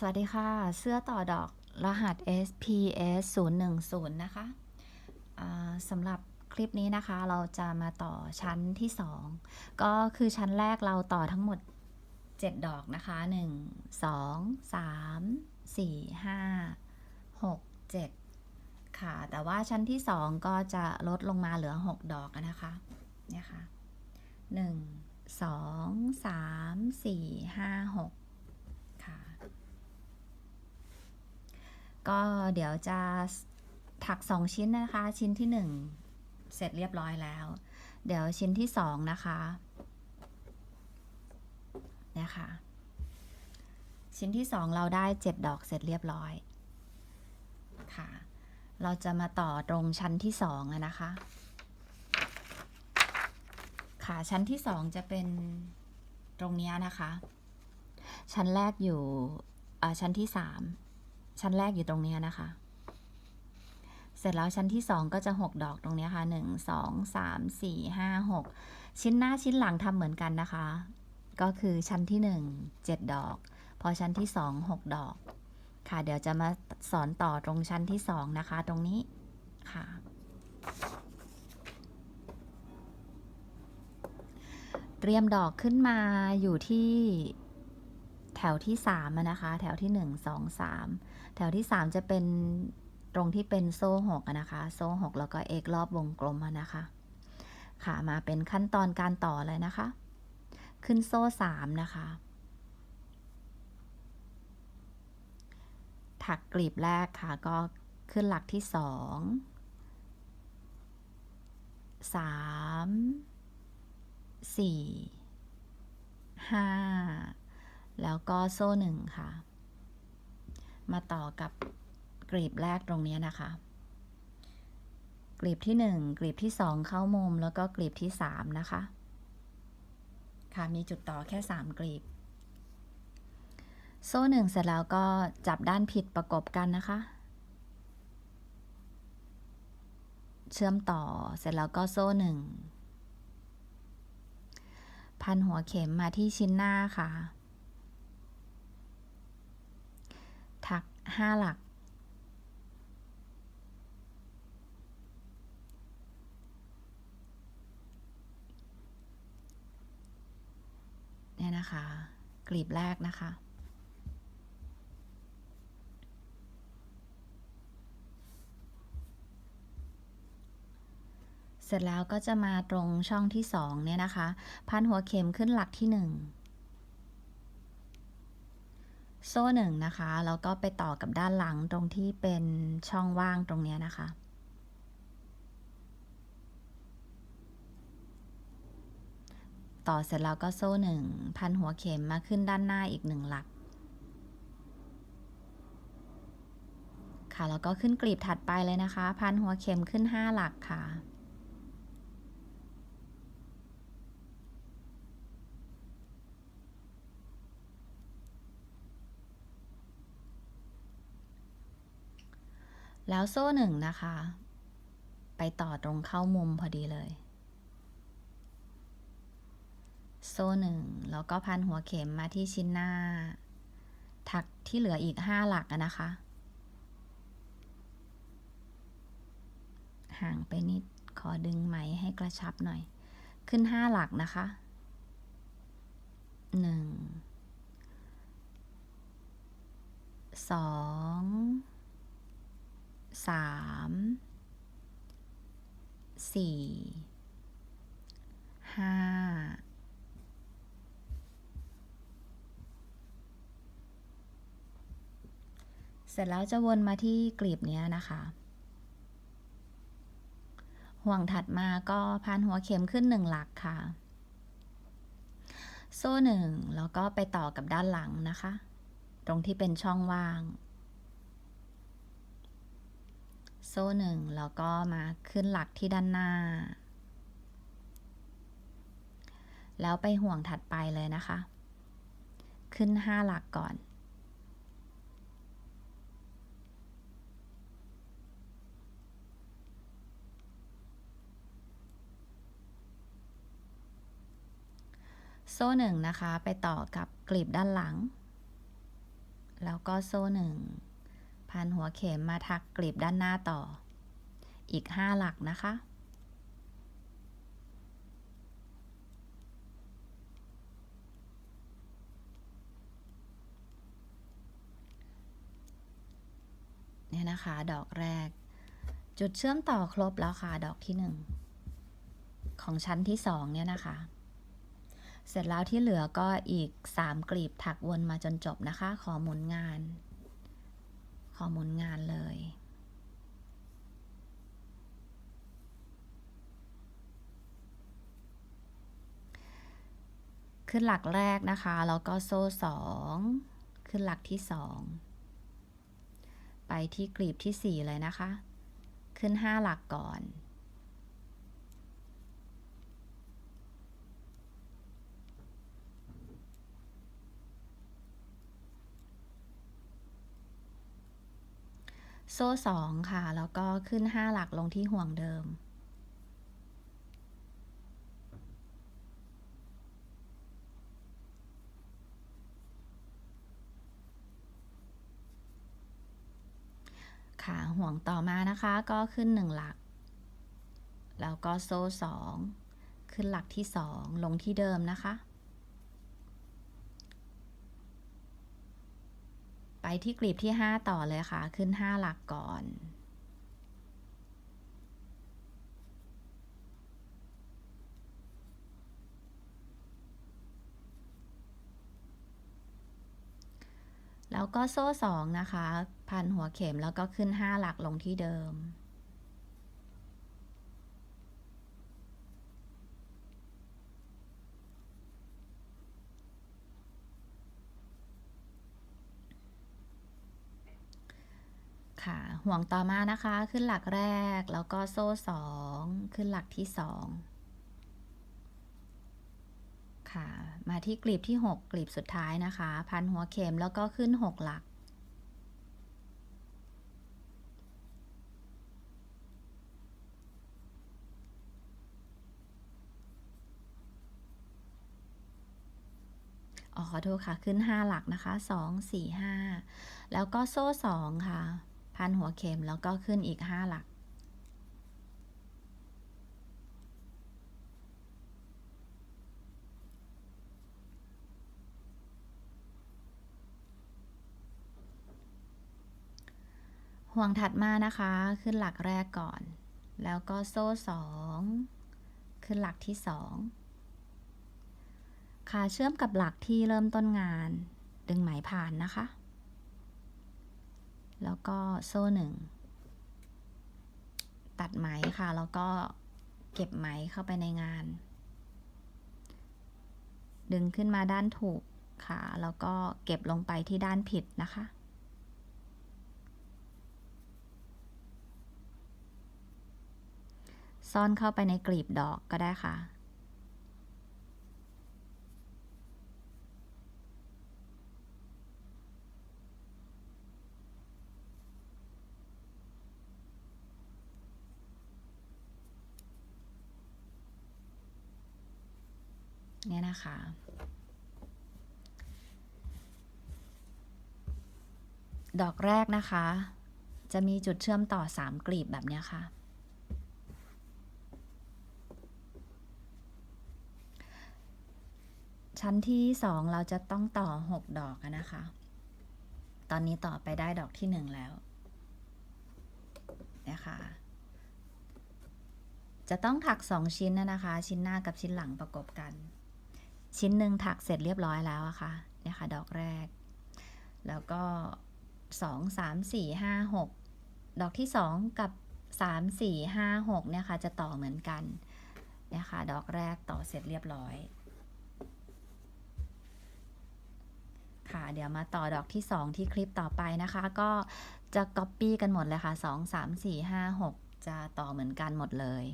สวัสดีค่ะ เสื้อต่อดอกรหัส SPS 0 1 0 นะคะสำหรับคลิปนี้นะคะ เราจะมาต่อชั้นที่ 2 ก็คือชั้นแรกเราต่อทั้งหมด 7 ดอกนะคะ 1 2 3 4 5 6 7 ค่ะ แต่ว่าชั้นที่ 2 ก็จะลดลงมาเหลือ 6 ดอกนะคะเนี่ยค่ะ 1 2 3 4 5 6 ค่ะ ก็เดี๋ยวจะถัก 2 ชิ้นนะคะ ชิ้นที่ 1 เสร็จเรียบร้อยแล้ว เดี๋ยวชิ้นที่ 2 นะคะเนี่ยค่ะชิ้นที่ 2 เราได้ 7 ดอกเสร็จเรียบร้อยค่ะ เราจะมาต่อตรงชั้นที่2อะนะคะ ค่ะชั้นที่ 2 จะเป็นตรงเนี้ยนะคะ ชั้นแรกอยู่อ่าชั้นที่ 3 ชั้นแรกอยู่ตรงนี้นะคะ เสร็จแล้วชั้นที่ 2 ก็จะ 6 ดอกตรงนี้ค่ะ 1 2 3 4 5 6 ชิ้นหน้าชิ้นหลังทำเหมือนกันนะคะ ก็คือชั้นที่ 1 7 ดอก พอชั้นที่ 2 6 ดอก ค่ะเดี๋ยวจะมาสอนต่อตรงชั้นที่ 2 นะคะ ตรงนี้ค่ะเตรียมดอกขึ้นมาอยู่ที่ แถวที่3ามนะคะ แถวที่ 1 2 3 แถวที่ 3 จะเป็นตรงที่เป็นโซ่6อะนะคะ โซ่6แล้วก็เอกรอบวงกลมนะคะ ค่ะมาเป็นขั้นตอนการต่อเลยนะคะ ขึ้นโซ่3นะคะ ถักกลีบแรกค่ะก็ขึ้นหลักที่2 3สี่ห้า แล้วก็โซ่หนึ่งค่ะ มาต่อกับกลีบแรกตรงนี้นะคะกลีบที่หนึ่งกลีบที่สองเข้ามุมแล้วก็กลีบที่สามนะคะ ค่ะมีจุดต่อแค่สามกลีบ โซ่หนึ่งเสร็จแล้วก็จับด้านผิดประกบกันนะคะ เชื่อมต่อเสร็จแล้วก็โซ่หนึ่งพันหัวเข็มมาที่ชิ้นหน้าค่ะ ถัก ห้าหลัก เนี่ยนะคะ กลีบแรกนะคะ เสร็จแล้วก็จะมาตรงช่องที่สองเนี่ยนะคะ พันหัวเข็มขึ้นหลักที่หนึ่ง โซ่หนึ่งนะคะ แล้วก็ไปต่อกับด้านหลังตรงที่เป็นช่องว่างตรงนี้นะคะ ต่อเสร็จแล้วก็โซ่หนึ่งพันหัวเข็มมาขึ้นด้านหน้าอีกหนึ่งหลัก ค่ะ แล้วก็ขึ้นกลีบถัดไปเลยนะคะ พันหัวเข็มขึ้นห้าหลักค่ะ แล้วโซ่หนึ่งนะคะ ไปต่อตรงเข้ามุมพอดีเลย โซ่หนึ่งแล้วก็พันหัวเข็มมาที่ชิ้นหน้า ถักที่เหลืออีกห้าหลักนะคะ ห่างไปนิดขอดึงไหมให้กระชับหน่อย ขึ้นห้าหลักนะคะหนึ่งสอง สามสี่ห้าเสร็จแล้วจะวนมาที่กลีบเนี้ยนะคะ ห่วงถัดมาก็พันหัวเข็มขึ้นหนึ่งหลักค่ะ โซ่หนึ่งแล้วก็ไปต่อกับด้านหลังนะคะ ตรงที่เป็นช่องว่าง โซ่หนึ่งแล้วก็มาขึ้นหลักที่ด้านหน้า แล้วไปห่วงถัดไปเลยนะคะ ขึ้นห้าหลักก่อน โซ่หนึ่งนะคะ ไปต่อกับกลีบด้านหลัง แล้วก็โซ่หนึ่ง พันหัวเข็มมาถักกลีบด้านหน้าต่อ อีกห้าหลักนะคะ เนี่ยนะคะ ดอกแรก จุดเชื่อมต่อครบแล้วค่ะ ดอกที่หนึ่งของชั้นที่สองเนี่ยนะคะเสร็จแล้วที่เหลือก็อีก 3 กลีบถักวนมาจนจบนะคะ ขอหมุนงาน อหมุนงานเลย ขึ้นหลักแรกนะคะ แล้วก็โซ่สองขึ้นหลักที่สองไปที่กลีบที่สี่เลยนะคะ ขึ้นห้าหลักก่อน โซ่สองค่ะ แล้วก็ขึ้นห้าหลักลงที่ห่วงเดิม ค่ะห่วงต่อมานะคะก็ขึ้นหนึ่งหลัก แล้วก็โซ่สองขึ้นหลักที่สองลงที่เดิมนะคะ ไป ที่กลีบที่ 5 ต่อเลยค่ะ ขึ้น 5 หลักก่อน แล้วก็โซ่สองนะคะ พันหัวเข็มแล้วก็ขึ้น 5 หลักลงที่เดิม ค่ะ ห่วงต่อมานะคะ ขึ้นหลักแรก แล้วก็โซ่สอง ขึ้นหลักที่สองค่ะ มาที่กลีบที่ 6 กลีบสุดท้ายนะคะ พันหัวเข็มแล้วก็ขึ้น 6 หลัก อ๋อขอโทษค่ะ ขึ้น 5 หลักนะคะ 2 4 5 แล้วก็โซ่ 2 ค่ะ พันหัวเข็มแล้วก็ขึ้นอีก 5 หลัก ห่วงถัดมานะคะ ขึ้นหลักแรกก่อน แล้วก็โซ่ 2 ขึ้นหลักที่ 2 ขาเชื่อมกับหลักที่เริ่มต้นงาน ดึงไหมผ่านนะคะ แล้วก็โซ่หนึ่ง ตัดไหมค่ะ แล้วก็เก็บไหมเข้าไปในงาน ดึงขึ้นมาด้านถูกค่ะ แล้วก็เก็บลงไปที่ด้านผิดนะคะซ่อนเข้าไปในกลีบดอกก็ได้ค่ะ เนี่ยนะคะ ดอกแรกนะคะ จะมีจุดเชื่อมต่อ3กลีบแบบนี้ค่ะ ชั้นที่2เราจะต้องต่อ6ดอกนะคะ ตอนนี้ต่อไปได้ดอกที่1แล้วนะคะจะต้องถัก 2 ชิ้นนะคะ ชิ้นหน้ากับชิ้นหลังประกบกัน ชิ้นหนึ่งถักเสร็จเรียบร้อยแล้วอะค่ะเนี่ยค่ะดอกแรก แล้วก็2 3 4 5 6ดอกที่2กับ3 4 5 6เนี่ยค่ะจะต่อเหมือนกันเนี่ยค่ะดอกแรกต่อเสร็จเรียบร้อยค่ะเดี๋ยวมาต่อดอกที่ 2 ที่คลิปต่อไปนะคะ ก็จะ copy กันหมดเลยค่ะ 2 3 4 5 6 จะต่อเหมือนกันหมดเลย